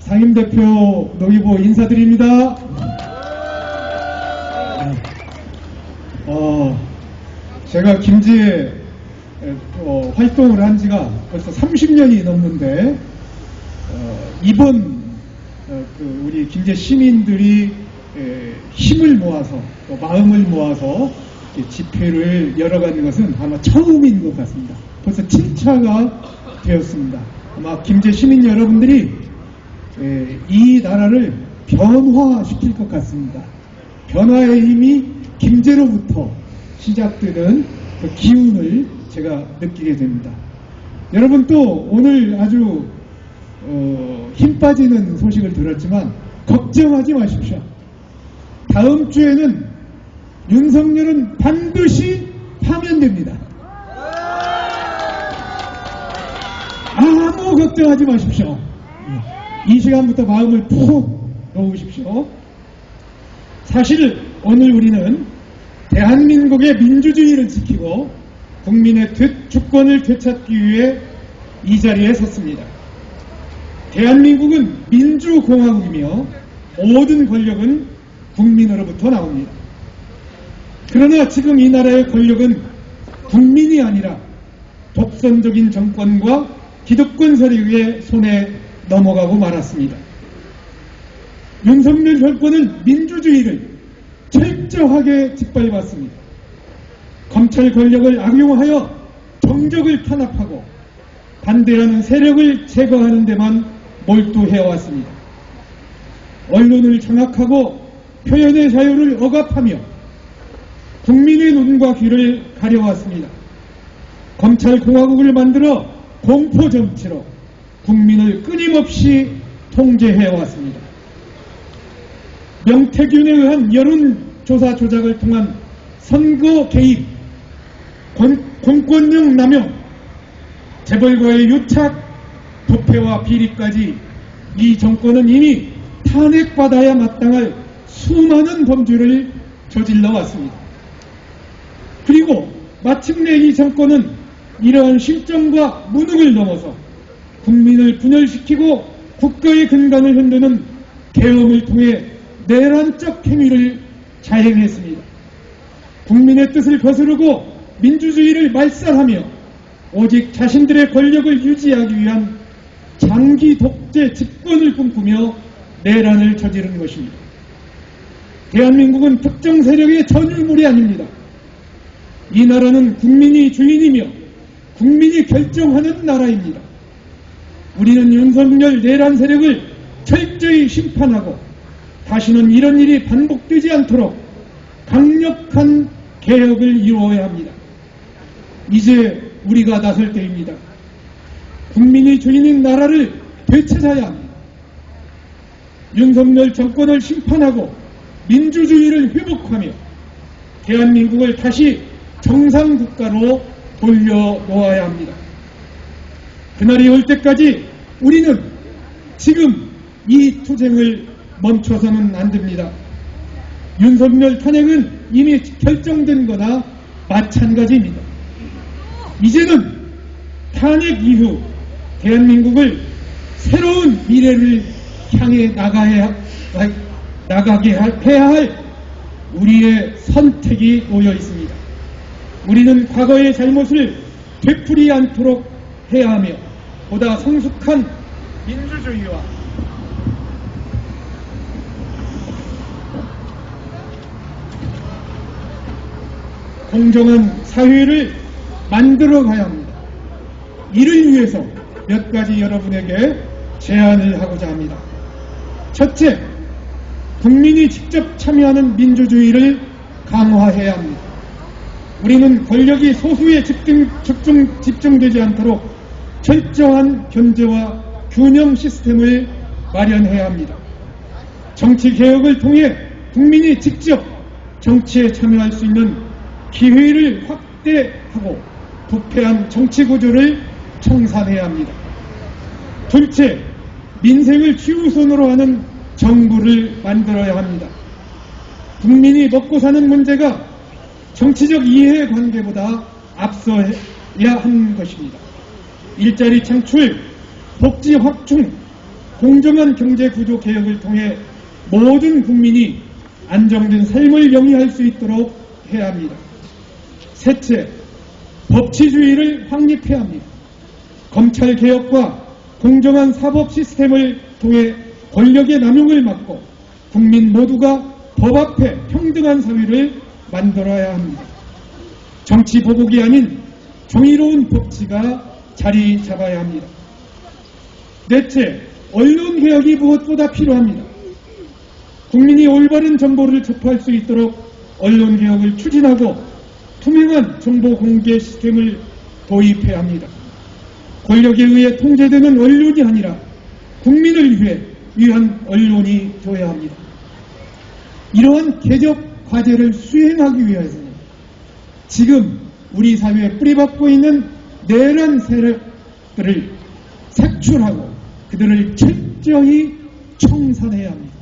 상임대표 노기보 인사드립니다. 어, 제가 김제에 어, 활동을 한 지가 벌써 30년이 넘는데 어, 이번 어, 그 우리 김제 시민들이 에, 힘을 모아서 또 마음을 모아서 집회를 열어가는 것은 아마 처음인 것 같습니다. 벌써 7차가 되었습니다. 아마 김제 시민 여러분들이 에, 이 나라를 변화시킬 것 같습니다. 변화의 힘이 김제로부터 시작되는 그 기운을 제가 느끼게 됩니다. 여러분 또 오늘 아주 어, 힘 빠지는 소식을 들었지만 걱정하지 마십시오. 다음 주에는 윤석열은 반드시 파면됩니다. 아무 걱정하지 마십시오. 이 시간부터 마음을 푹 놓으십시오. 사실 오늘 우리는 대한민국의 민주주의를 지키고 국민의 되- 주권을 되찾기 위해 이 자리에 섰습니다. 대한민국은 민주공화국이며 모든 권력은 국민으로부터 나옵니다. 그러나 지금 이 나라의 권력은 국민이 아니라 독선적인 정권과 기득권 세력의 손에 넘어가고 말았습니다. 윤석열 정권은 민주주의를 철저하게 짓밟았습니다. 검찰 권력을 악용하여 정적을 탄압하고 반대하는 세력을 제거하는 데만 몰두해왔습니다. 언론을 장악하고 표현의 자유를 억압하며 국민의 눈과 귀를 가려왔습니다. 검찰공화국을 만들어 공포정치로 국민을 끊임없이 통제해왔습니다. 명태균에 의한 여론조사 조작을 통한 선거 개입, 권- 공권력 남용, 재벌과의 유착, 부패와 비리까지 이 정권은 이미 탄핵받아야 마땅할 수많은 범죄를 저질러 왔습니다. 그리고 마침내 이 정권은 이러한 실정과 무능을 넘어서 국민을 분열시키고 국가의 근간을 흔드는 계엄을 통해 내란적 행위를 자행했습니다. 국민의 뜻을 거스르고 민주주의를 말살하며 오직 자신들의 권력을 유지하기 위한 장기 독재 집권을 꿈꾸며 내란을 저지른 것입니다. 대한민국은 특정 세력의 전유물이 아닙니다. 이 나라는 국민이 주인이며 국민이 결정하는 나라입니다. 우리는 윤석열 내란 세력을 철저히 심판하고 다시는 이런 일이 반복되지 않도록 강력한 개혁을 이루어야 합니다. 이제 우리가 나설 때입니다. 국민이 주인인 나라를 되찾아야 합니다. 윤석열 정권을 심판하고 민주주의를 회복하며 대한민국을 다시 정상국가로 돌려놓아야 합니다. 그날이 올 때까지 우리는 지금 이 투쟁을 멈춰서는 안 됩니다. 윤석열 탄핵은 이미 결정된 거나 마찬가지입니다. 이제는 탄핵 이후 대한민국을 새로운 미래를 향해 나가야, 나가게 해야 할 우리의 선택이 놓여 있습니다. 우리는 과거의 잘못을 되풀이 않도록 해야 하며 보다 성숙한 민주주의와 공정한 사회를 만들어 가야 합니다. 이를 위해서 몇 가지 여러분에게 제안을 하고자 합니다. 첫째, 국민이 직접 참여하는 민주주의를 강화해야 합니다. 우리는 권력이 소수에 집중, 집중, 집중되지 않도록 철저한 견제와 균형 시스템을 마련해야 합니다. 정치 개혁을 통해 국민이 직접 정치에 참여할 수 있는 기회를 확대하고 부패한 정치 구조를 청산해야 합니다. 둘째, 민생을 최우선으로 하는 정부를 만들어야 합니다. 국민이 먹고 사는 문제가 정치적 이해관계보다 앞서야 하는 것입니다. 일자리 창출, 복지 확충, 공정한 경제 구조 개혁을 통해 모든 국민이 안정된 삶을 영위할 수 있도록 해야 합니다. 셋째, 법치주의를 확립해야 합니다. 검찰 개혁과 공정한 사법 시스템을 통해 권력의 남용을 막고 국민 모두가 법 앞에 평등한 사회를 만들어야 합니다. 정치 보복이 아닌 정의로운 법치가 자리 잡아야 합니다. 넷째, 언론 개혁이 무엇보다 필요합니다. 국민이 올바른 정보를 접할 수 있도록 언론 개혁을 추진하고 투명한 정보 공개 시스템을 도입해야 합니다. 권력에 의해 통제되는 언론이 아니라 국민을 위해 위한 언론이 되어야 합니다. 이러한 개혁 과제를 수행하기 위해서는 지금 우리 사회에 뿌리박고 있는 내란 세력들을 색출하고 그들을 철저히 청산해야 합니다.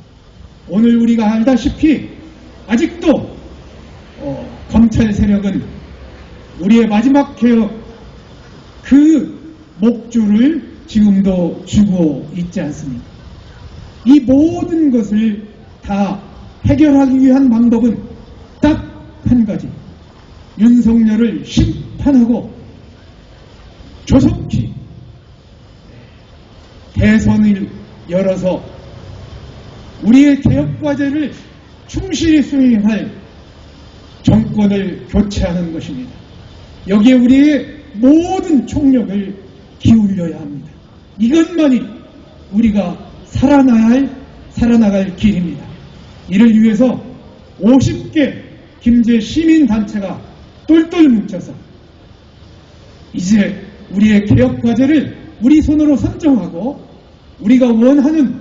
오늘 우리가 알다시피 아직도 어, 검찰 세력은 우리의 마지막 개혁 그 목줄을 지금도 주고 있지 않습니까? 이 모든 것을 다 해결하기 위한 방법은 딱 한 가지. 윤석열을 심판하고 조속히 대선을 열어서 우리의 개혁 과제를 충실히 수행할 정권을 교체하는 것입니다. 여기에 우리의 모든 총력을 기울여야 합니다. 이것만이 우리가 살아나갈, 살아나갈 길입니다. 이를 위해서 50개 김제 시민단체가 똘똘 뭉쳐서 이제 우리의 개혁 과제를 우리 손으로 선정하고 우리가 원하는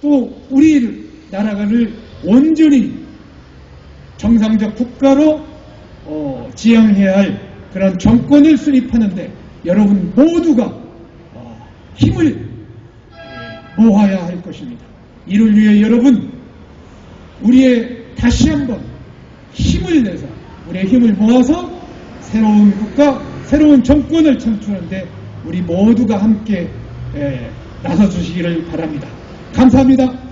또 우리 나라를 온전히 정상적 국가로 어, 지향해야 할 그런 정권을 수립하는데 여러분 모두가 어, 힘을 모아야 할 것입니다. 이를 위해 여러분 우리의 다시 한번 힘을 내서 우리의 힘을 모아서 새로운 국가, 새로운 정권을 창출하는데 우리 모두가 함께 에, 나서 주시기를 바랍니다. 감사합니다.